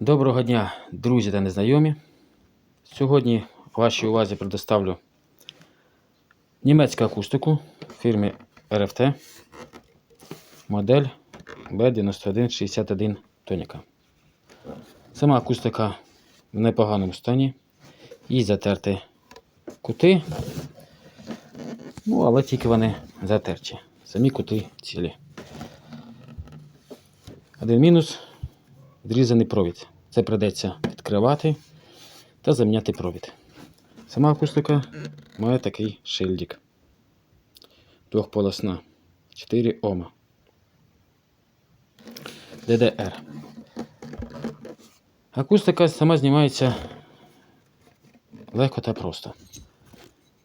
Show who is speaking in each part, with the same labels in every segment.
Speaker 1: Доброго дня, друзі та незнайомі. Сьогодні вашій увазі предоставлю німецьку акустику фірми RFT, модель B9161 Тоніка. Сама акустика в непоганому стані. Їй затерти кути, ну, але тільки вони затерті. Самі кути цілі. Один мінус відрізаний провід. Це придеться відкривати та заміняти провід. Сама акустика має такий шильдик. Двохполосна. 4 Ома. DDR. Акустика сама знімається легко та просто.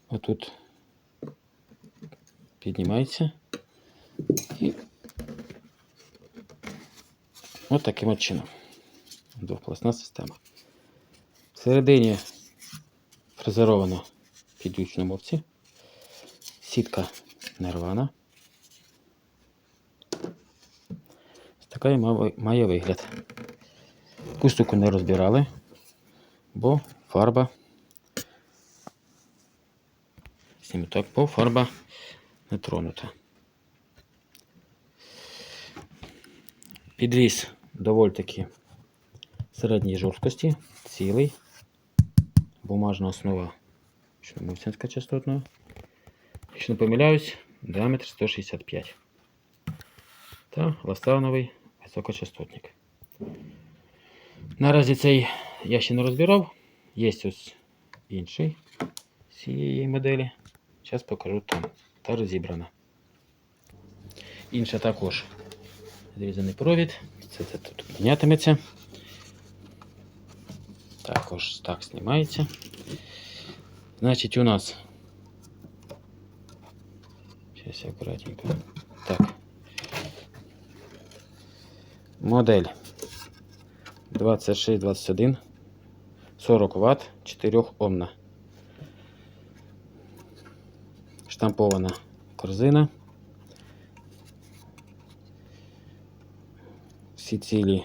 Speaker 1: Отут піднімається от таким от чином. Двохполосна система. Всередині фрезеровано підключно мовці. Сітка не рвана. Ось Така має- вигляд. Кустуку не розбирали, бо фарба. Зніму так, бо фарба не тронута. Підвіз доволі таки середньої жорсткості, цілий, бумажна основа частотна. Якщо не помиляюсь, діаметр 165. Та ластавновий високочастотник. Наразі цей я ще не розбирав. Є ось інший цієї моделі. Зараз покажу там. Та розібрана. Інша також зрізаний провід. Це, це тут мінятиметься. Також так знімається. Значить, у нас. Я аккуратненько. Так. Модель 2621 40 Вт 4 Омна. Штампована корзина. Всі цілі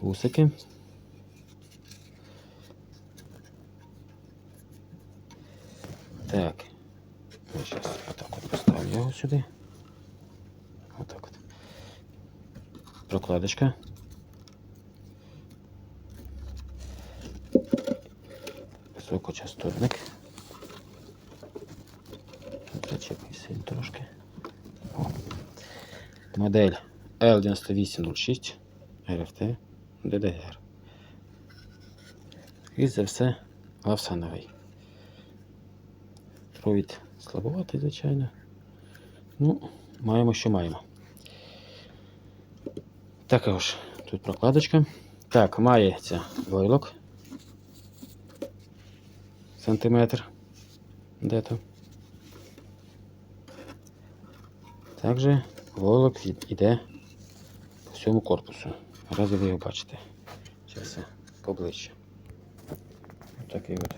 Speaker 1: вусики. Так. Я сейчас отак от поставлю його сюди. Отак от. Прокладочка. Високочастотник. Зачепився трошки. О. Модель L9806 RFT DDR. І за все лавсановий. Провід слабоватий, звичайно. Ну, маємо, що маємо. Також тут прокладочка. Так, мається войлок. Сантиметр. Де то? Також від- іде всьому корпусу. Разі ви його бачите. Зараз поближче. Ось такий от.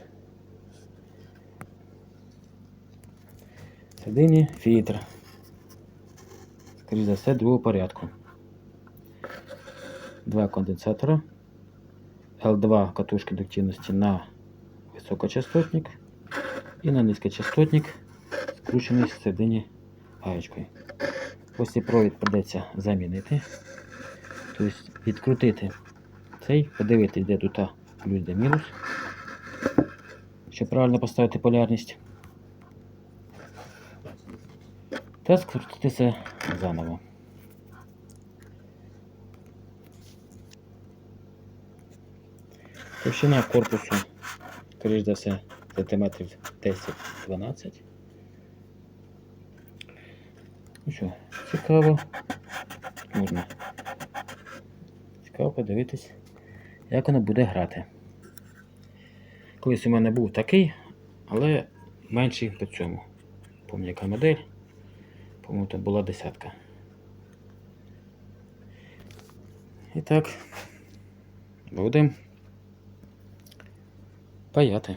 Speaker 1: Всередині фільтр. Скоріше за все, другого порядку. Два конденсатора. L2 катушки дуктивності на високочастотник і на низькочастотник, включений всередині гаєчкою. Ось цей провід придеться замінити. Тобто відкрутити цей, подивитись, де тут плюс, де мінус. Щоб правильно поставити полярність. Та скрутитися заново. Товщина корпусу, скоріш за все, сантиметрів 10-12. Ну що, цікаво. Можна. Цікаво подивитись, як воно буде грати. Колись у мене був такий, але менший по цьому. Пам'ятаю, яка модель. По-моєму, там була десятка. І так, будемо паяти.